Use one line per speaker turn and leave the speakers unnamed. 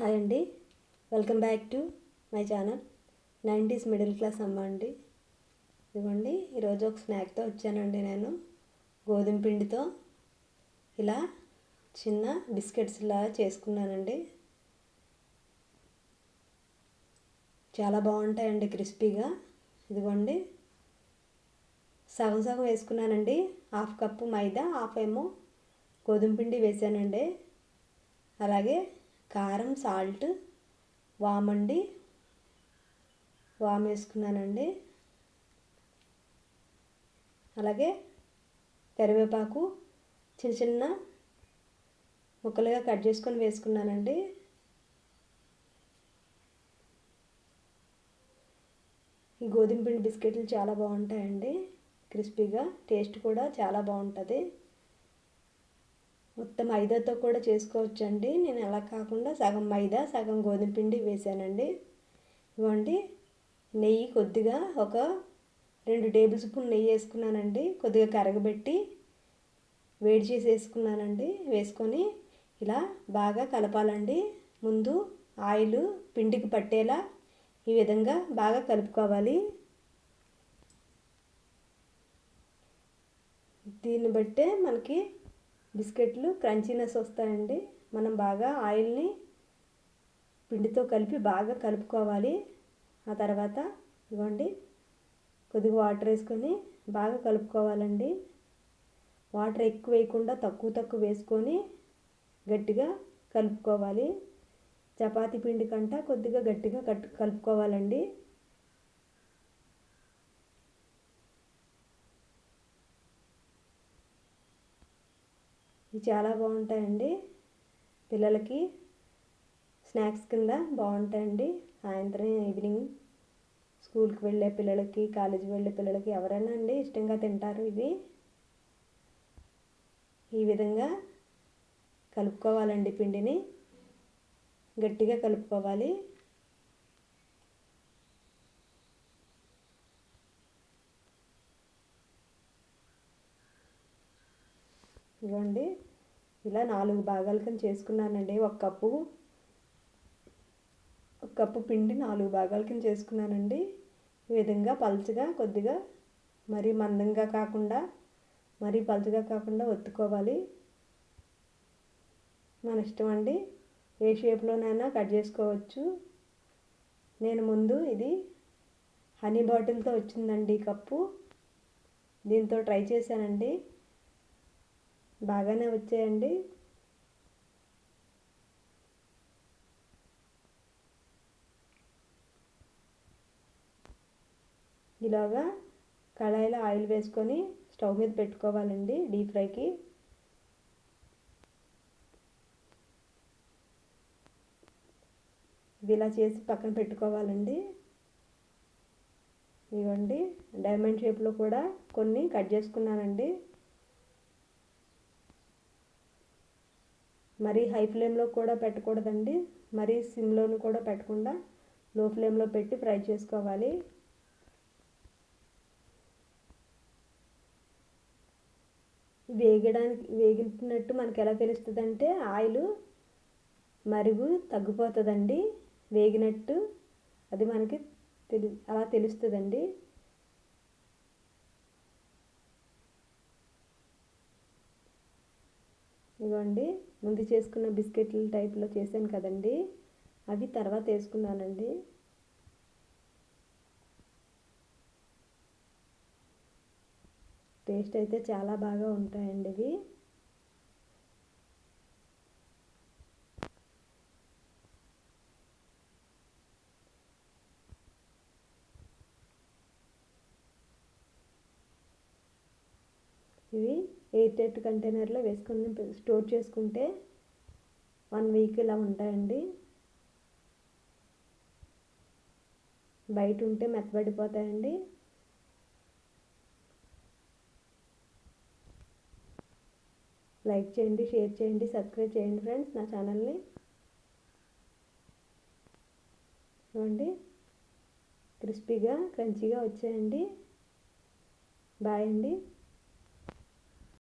Hi అండి. Welcome back to my channel nineties middle class అమ్మ అండి. ఇదిగోండి ఈరోజు ఒక స్నాక్తో వచ్చానండి నేను. గోధుమ పిండితో ఇలా చిన్న బిస్కెట్స్ ఇలా చేసుకున్నానండి. చాలా బాగుంటాయండి క్రిస్పీగా ఇదిగోండి సగం సగం వేసుకున్నానండి. హాఫ్ కప్పు మైదా హాఫ్ ఏమో గోధుమ పిండి వేసానండి. అలాగే కారం సాల్ట్ వామండి. వామ్ వేసుకున్నానండి. అలాగే కరివేపాకు చిన్న చిన్న ముక్కలుగా కట్ చేసుకొని వేసుకున్నానండి. ఈ గోధుమ పిండి బిస్కెట్లు చాలా బాగుంటాయండి. క్రిస్పీగా టేస్ట్ కూడా చాలా బాగుంటుంది. మొత్తం మైదాతో కూడా చేసుకోవచ్చండి. నేను అలా కాకుండా సగం మైదా సగం గోధుమ పిండి వేసానండి. ఇవ్వండి. నెయ్యి కొద్దిగా ఒక రెండు టేబుల్ స్పూన్ నెయ్యి వేసుకున్నానండి. కొద్దిగా కరగబెట్టి వేడి చేసి వేసుకున్నానండి. వేసుకొని ఇలా బాగా కలపాలండి. ముందు ఆయిల్ పిండికి పట్టేలా ఈ విధంగా బాగా కలుపుకోవాలి. దీన్ని బట్టే మనకి బిస్కెట్లు క్రంచీనెస్ వస్తాయండి. మనం బాగా ఆయిల్ని పిండితో కలిపి బాగా కలుపుకోవాలి. ఆ తర్వాత ఇవ్వండి కొద్దిగా వాటర్ వేసుకొని బాగా కలుపుకోవాలండి. వాటర్ ఎక్కువ వేయకుండా తక్కువ తక్కువ వేసుకొని గట్టిగా కలుపుకోవాలి. చపాతీ పిండి కంట కొద్దిగా గట్టిగా కట్టు కలుపుకోవాలండి. ఇవి చాలా బాగుంటాయండి. పిల్లలకి స్నాక్స్ కింద బాగుంటాయండి. సాయంత్రం ఈవినింగ్ స్కూల్కి వెళ్ళే పిల్లలకి కాలేజీకి వెళ్ళే పిల్లలకి ఎవరైనా అండి ఇష్టంగా తింటారు ఇవి. ఈ విధంగా కలుపుకోవాలండి పిండిని. గట్టిగా కలుపుకోవాలి. ఇవ్వండి. ఇలా నాలుగు భాగాలు కింద చేసుకున్నానండి. ఒక కప్పు ఒక కప్పు పిండి నాలుగు భాగాల కింద చేసుకున్నానండి. ఈ విధంగా పలుచగా కొద్దిగా మరీ మందంగా కాకుండా మరీ పలుచగా కాకుండా ఒత్తుకోవాలి. మన ఇష్టం అండి. ఏ షేప్లోనైనా కట్ చేసుకోవచ్చు. నేను ముందు ఇది హనీ బాటిల్తో వచ్చిందండి కప్పు. దీంతో ట్రై చేశానండి. బాగానే వచ్చాయండి. ఇలాగా కళాయిలో ఆయిల్ వేసుకొని స్టవ్ మీద పెట్టుకోవాలండి డీప్ ఫ్రైకి. ఇవి ఇలా చేసి పక్కన పెట్టుకోవాలండి. ఇవ్వండి. డైమండ్ షేప్లో కూడా కొన్ని కట్ చేసుకున్నానండి. మరీ హై ఫ్లేమ్లో కూడా పెట్టకూడదండి. మరీ సిమ్లోను కూడా పెట్టకుండా లో ఫ్లేమ్లో పెట్టి ఫ్రై చేసుకోవాలి. వేగడానికి వేగినట్టు మనకు ఎలా తెలుస్తుంది అంటే ఆయిల్ మరుగు తగ్గిపోతుందండి. వేగినట్టు అది మనకి తెలి అలా తెలుస్తుందండి. ఇవ్వండి ముందు చేసుకున్న బిస్కెట్ల టైప్లో చేశాను కదండి. అవి తర్వాత వేసుకున్నానండి. టేస్ట్ అయితే చాలా బాగా ఉంటాయండి ఇవి. ఇవి ఎయిట్ టైట్ కంటైనర్లో వేసుకుని స్టోర్ చేసుకుంటే వన్ వీక్ ఇలా ఉంటాయండి. బయట ఉంటే మెత్తబడిపోతాయండి. లైక్ చేయండి షేర్ చేయండి సబ్స్క్రైబ్ చేయండి ఫ్రెండ్స్ నా ఛానల్ని. చూడండి క్రిస్పీగా క్రంచీగా వచ్చాయండి. బాయ్ అండి.